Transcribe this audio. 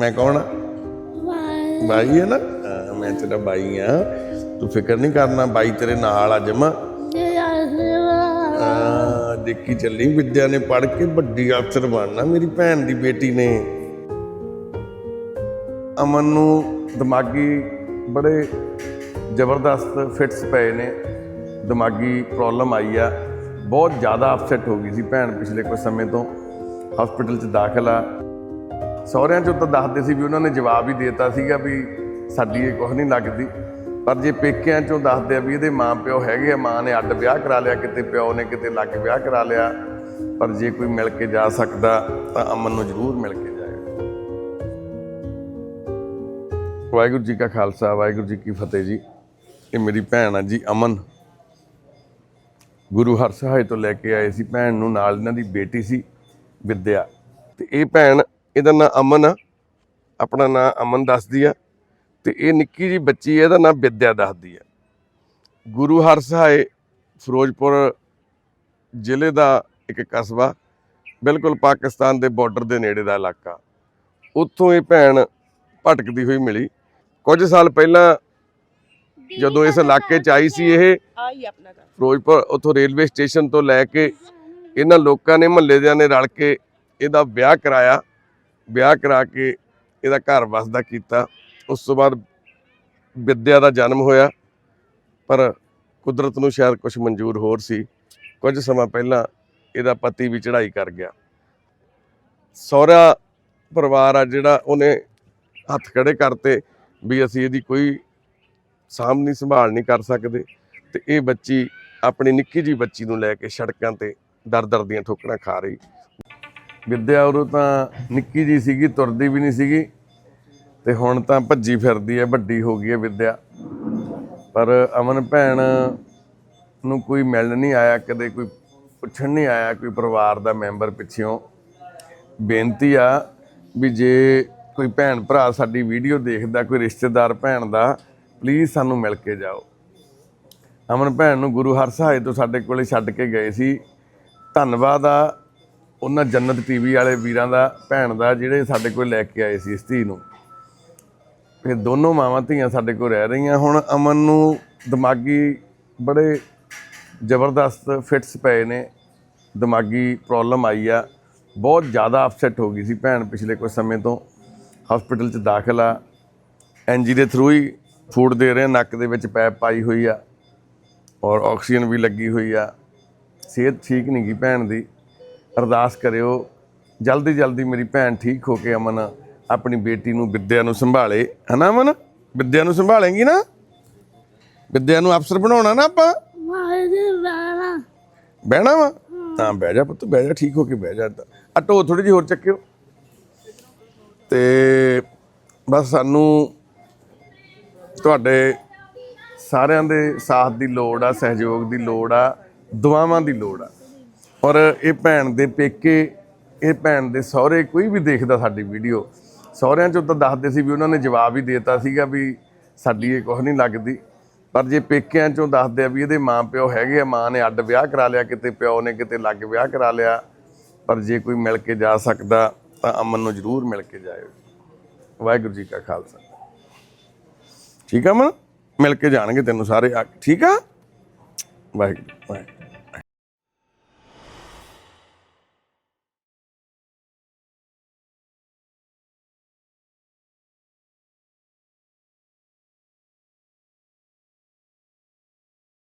ਮੈਂ ਕੌਣ ਆ? ਬਾਈ। ਹੈ ਨਾ? ਹਾਂ, ਮੈਂ ਤੇਰਾ ਬਾਈ ਆ। ਤੂੰ ਫਿਕਰ ਨਹੀਂ ਕਰਨਾ ਬਾਈ ਤੇਰੇ ਨਾਲ ਆ ਜਮਾ। ਦੇਖੀ ਚੱਲੀ ਵਿਦਿਆ ਨੇ ਪੜ ਕੇ ਵੱਡੀ ਅਫਸਰ ਬਣਨਾ ਮੇਰੀ ਭੈਣ ਦੀ ਬੇਟੀ ਨੇ। ਅਮਨ ਨੂੰ ਦਿਮਾਗੀ ਬੜੇ ਜ਼ਬਰਦਸਤ ਫਿਟਸ ਪਏ ਨੇ। ਦਿਮਾਗੀ ਪ੍ਰੋਬਲਮ ਆਈ ਆ। ਬਹੁਤ ਜ਼ਿਆਦਾ ਅਪਸੈਟ ਹੋ ਗਈ ਸੀ ਭੈਣ ਪਿਛਲੇ ਕੁਝ ਸਮੇਂ ਤੋਂ। ਹਸਪੀਟਲ 'ਚ ਦਾਖਲ। ਆ ਸਹੁਰਿਆਂ 'ਚੋਂ ਤਾਂ ਦੱਸਦੇ ਸੀ ਵੀ ਉਹਨਾਂ ਨੇ ਜਵਾਬ ਹੀ ਦੇਤਾ ਸੀਗਾ ਵੀ ਸਾਡੀ ਇਹ ਕੁਝ ਨਹੀਂ ਲੱਗਦੀ। ਪਰ ਜੇ ਪੇਕਿਆਂ 'ਚੋਂ ਦੱਸਦੇ ਆ ਵੀ ਇਹਦੇ ਮਾਂ ਪਿਓ ਹੈਗੇ ਆ, ਮਾਂ ਨੇ ਅੱਡ ਵਿਆਹ ਕਰਾ ਲਿਆ, ਕਿਤੇ ਪਿਓ ਨੇ ਕਿਤੇ ਲੱਗ ਵਿਆਹ ਕਰਾ ਲਿਆ। ਪਰ ਜੇ ਕੋਈ ਮਿਲ ਕੇ ਜਾ ਸਕਦਾ, ਤਾਂ ਅਮਨ ਨੂੰ ਜ਼ਰੂਰ ਮਿਲ ਕੇ ਜਾਏਗਾ। ਵਾਹਿਗੁਰੂ ਜੀ ਕਾ ਖਾਲਸਾ, ਵਾਹਿਗੁਰੂ ਜੀ ਕੀ ਫਤਿਹ ਜੀ। ਇਹ ਮੇਰੀ ਭੈਣ ਆ ਜੀ ਅਮਨ। ਗੁਰੂ ਹਰਸਹਾਏ ਤੋਂ ਲੈ ਕੇ ਆਏ ਸੀ। ਭੈਣ ਨੂੰ ਨਾਲ ਇਹਨਾਂ ਦੀ ਬੇਟੀ ਸੀ, ਵਿਦਿਆ। ਤੇ ਇਹ ਭੈਣ ਇਹਦਾ ਨਾਂ ਅਮਨ ਆ। ਆਪਣਾ ਨਾਂ ਅਮਨ ਦੱਸਦੀ ਆ। ਤੇ ਇਹ ਨਿੱਕੀ ਜੀ ਬੱਚੀ ਇਹਦਾ ਨਾਂ ਵਿਦਿਆ ਦੱਸਦੀ ਆ। ਗੁਰੂ ਹਰਸਹਾਏ ਫਿਰੋਜ਼ਪੁਰ ਜ਼ਿਲ੍ਹੇ ਦਾ ਇੱਕ ਕਸਬਾ ਬਿਲਕੁਲ ਪਾਕਿਸਤਾਨ ਦੇ ਬਾਰਡਰ ਦੇ ਨੇੜੇ ਦਾ ਇਲਾਕਾ। ਉੱਥੋਂ ਇਹ ਭੈਣ ਭਟਕਦੀ ਹੋਈ ਮਿਲੀ। ਕੁਝ ਸਾਲ ਪਹਿਲਾਂ ਜਦੋਂ ਇਸ ਇਲਾਕੇ 'ਚ ਆਈ ਸੀ ਇਹ ਫਿਰੋਜ਼ਪੁਰ ਉੱਥੋਂ ਰੇਲਵੇ ਸਟੇਸ਼ਨ ਤੋਂ ਲੈ ਕੇ ਇਹਨਾਂ ਲੋਕਾਂ ਨੇ ਮਹੱਲੇਦਿਆਂ ਨੇ ਰਲ ਕੇ ਇਹਦਾ ਵਿਆਹ ਕਰਾਇਆ। ਵਿਆਹ ਕਰਾ ਕੇ ਇਹਦਾ ਘਰ ਵਸਦਾ ਕੀਤਾ, ਉਸ ਤੋਂ ਬਾਅਦ ਵਿਦਿਆ ਦਾ ਜਨਮ ਹੋਇਆ, ਪਰ ਕੁਦਰਤ ਨੂੰ ਸ਼ਾਇਦ ਕੁਝ ਮਨਜ਼ੂਰ ਹੋਰ ਸੀ। ਕੁਝ ਸਮਾਂ ਪਹਿਲਾਂ ਇਹਦਾ ਪਤੀ ਵੀ ਚੜ੍ਹਾਈ ਕਰ ਗਿਆ। ਸਹੁਰਾ ਪਰਿਵਾਰ ਆ ਜਿਹੜਾ ਉਹਨੇ ਹੱਥ ਖੜੇ ਕਰਤੇ ਵੀ ਅਸੀਂ ਇਹਦੀ ਕੋਈ ਸਾਂਭ ਨਹੀਂ ਸੰਭਾਲ ਨਹੀਂ ਕਰ ਸਕਦੇ ਤੇ ਇਹ ਬੱਚੀ ਆਪਣੀ ਨਿੱਕੀ ਜੀ ਬੱਚੀ ਨੂੰ ਲੈ ਕੇ ਸੜਕਾਂ ਤੇ ਦਰ ਦਰ ਦੀਆਂ ਠੋਕਰਾਂ ਖਾ ਰਹੀ। ਵਿਦਿਆ ਉਦੋਂ ਤਾਂ ਨਿੱਕੀ ਜੀ ਸੀਗੀ, ਤੁਰਦੀ ਵੀ ਨਹੀਂ ਸੀਗੀ। ਤੇ ਹੁਣ ਤਾਂ ਭੱਜੀ ਫਿਰਦੀ ਹੈ, ਵੱਡੀ ਹੋ ਗਈ ਹੈ ਵਿਦਿਆ। ਪਰ ਅਮਨ ਭੈਣ ਨੂੰ ਕੋਈ ਮਿਲਣ ਨਹੀਂ ਆਇਆ, ਕਦੇ ਕੋਈ ਪੁੱਛਣ ਨਹੀਂ ਆਇਆ, ਕੋਈ ਪਰਿਵਾਰ ਦਾ ਮੈਂਬਰ ਪਿੱਛੋਂ ਬੇਨਤੀ ਆ ਵੀ ਜੇ ਕੋਈ ਭੈਣ ਭਰਾ ਸਾਡੀ ਵੀਡੀਓ ਦੇਖਦਾ, ਕੋਈ ਰਿਸ਼ਤੇਦਾਰ ਭੈਣ ਦਾ ਪਲੀਜ਼ ਸਾਨੂੰ ਮਿਲ ਕੇ ਜਾਓ। ਅਮਨ ਭੈਣ ਨੂੰ ਗੁਰੂ ਹਰ ਹਰਸਹਾਏ ਤੋਂ ਸਾਡੇ ਕੋਲੇ ਛੱਡ ਕੇ ਗਏ ਸੀ। ਧੰਨਵਾਦ ਆ ਉਹਨਾਂ ਜੰਨਤ ਟੀਵੀ ਵਾਲੇ ਵੀਰਾਂ ਦਾ, ਭੈਣ ਦਾ, ਜਿਹੜੇ ਸਾਡੇ ਕੋਲ ਲੈ ਕੇ ਆਏ ਸੀ ਇਸ ਧੀ ਨੂੰ। ਇਹ ਦੋਨੋਂ ਮਾਵਾਂ ਧੀਆਂ ਸਾਡੇ ਕੋਲ ਰਹਿ ਰਹੀਆਂ। ਹੁਣ ਅਮਨ ਨੂੰ ਦਿਮਾਗੀ ਬੜੇ ਜ਼ਬਰਦਸਤ ਫਿਟਸ ਪਏ ਨੇ। ਦਿਮਾਗੀ ਪ੍ਰੋਬਲਮ ਆਈ ਆ। ਬਹੁਤ ਜ਼ਿਆਦਾ ਅਪਸੈਟ ਹੋ ਗਈ ਸੀ ਭੈਣ ਪਿਛਲੇ ਕੁਝ ਸਮੇਂ ਤੋਂ। ਹਸਪੀਟਲ 'ਚ ਦਾਖਲ ਆ। ਐਨਜੀ ਦੇ ਥਰੂ ਹੀ ਫੂਡ ਦੇ ਰਹੇ ਨੱਕ ਦੇ ਵਿੱਚ ਪੈਪ ਪਾਈ ਹੋਈ ਆ। ਔਰ ਆਕਸੀਜਨ ਵੀ ਲੱਗੀ ਹੋਈ ਆ। ਸਿਹਤ ਠੀਕ ਨਹੀਂ ਗਈ ਭੈਣ ਦੀ। ਅਰਦਾਸ ਕਰਿਓ, ਜਲਦੀ ਜਲਦੀ ਮੇਰੀ ਭੈਣ ਠੀਕ ਹੋ ਕੇ ਅਮਨ ਆਪਣੀ ਬੇਟੀ ਨੂੰ ਵਿਦਿਆ ਨੂੰ ਸੰਭਾਲੇ। ਹਨਾ ਅਮਨ? ਵਿਦਿਆ ਨੂੰ ਸੰਭਾਲੇਂਗੀ ਨਾ? ਵਿਦਿਆ ਨੂੰ ਅਫਸਰ ਬਣਾਉਣਾ ਨਾ ਆਪਾਂ? ਬਹਿਣਾ ਵਾ? ਤਾਂ ਬਹਿ ਜਾ ਪੁੱਤ, ਬਹਿ ਜਾ, ਠੀਕ ਹੋ ਕੇ ਬਹਿ ਜਾ। ਆ ਢੋ ਥੋੜੀ ਜਿਹੀ ਹੋਰ ਚੱਕਿਓ। ਤੇ ਬਸ ਸਾਨੂੰ ਤੁਹਾਡੇ ਸਾਰਿਆਂ ਦੇ ਸਾਥ ਦੀ ਲੋੜ ਆ, ਸਹਿਯੋਗ ਦੀ ਲੋੜ ਆ, ਦੁਆਵਾਂ ਦੀ ਲੋੜ ਆ। ਔਰ ਇਹ ਭੈਣ ਦੇ ਪੇਕੇ, ਇਹ ਭੈਣ ਦੇ ਸਹੁਰੇ ਕੋਈ ਵੀ ਦੇਖਦਾ ਸਾਡੀ ਵੀਡੀਓ, ਸਹੁਰਿਆਂ ਚੋਂ ਤਾਂ ਦੱਸਦੇ ਸੀ ਵੀ ਉਹਨਾਂ ਨੇ ਜਵਾਬ ਹੀ ਦੇਤਾ ਸੀਗਾ ਵੀ ਸਾਡੀ ਇਹ ਕੁਝ ਨਹੀਂ ਲੱਗਦੀ। ਪਰ ਜੇ ਪੇਕਿਆਂ ਚੋਂ ਦੱਸਦੇ ਆ ਵੀ ਇਹਦੇ ਮਾਂ ਪਿਓ ਹੈਗੇ ਆ, ਮਾਂ ਨੇ ਅੱਡ ਵਿਆਹ ਕਰਾ ਲਿਆ, ਕਿਤੇ ਪਿਓ ਨੇ ਕਿਤੇ ਲੱਗ ਵਿਆਹ ਕਰਾ ਲਿਆ, ਪਰ ਜੇ ਕੋਈ ਮਿਲ ਕੇ ਜਾ ਸਕਦਾ ਤਾਂ ਅਮਨ ਨੂੰ ਜ਼ਰੂਰ ਮਿਲ ਕੇ ਜਾਇਓ। ਵਾਹਿਗੁਰੂ ਜੀ ਕਾ ਖਾਲਸਾ। ਠੀਕ ਆ ਅਮਨ? ਮਿਲ ਕੇ ਜਾਣਗੇ ਤੈਨੂੰ ਸਾਰੇ ਠੀਕ ਆ? ਵਾਹਿਗੁਰੂ ਵਾਹਿਗੁਰੂ।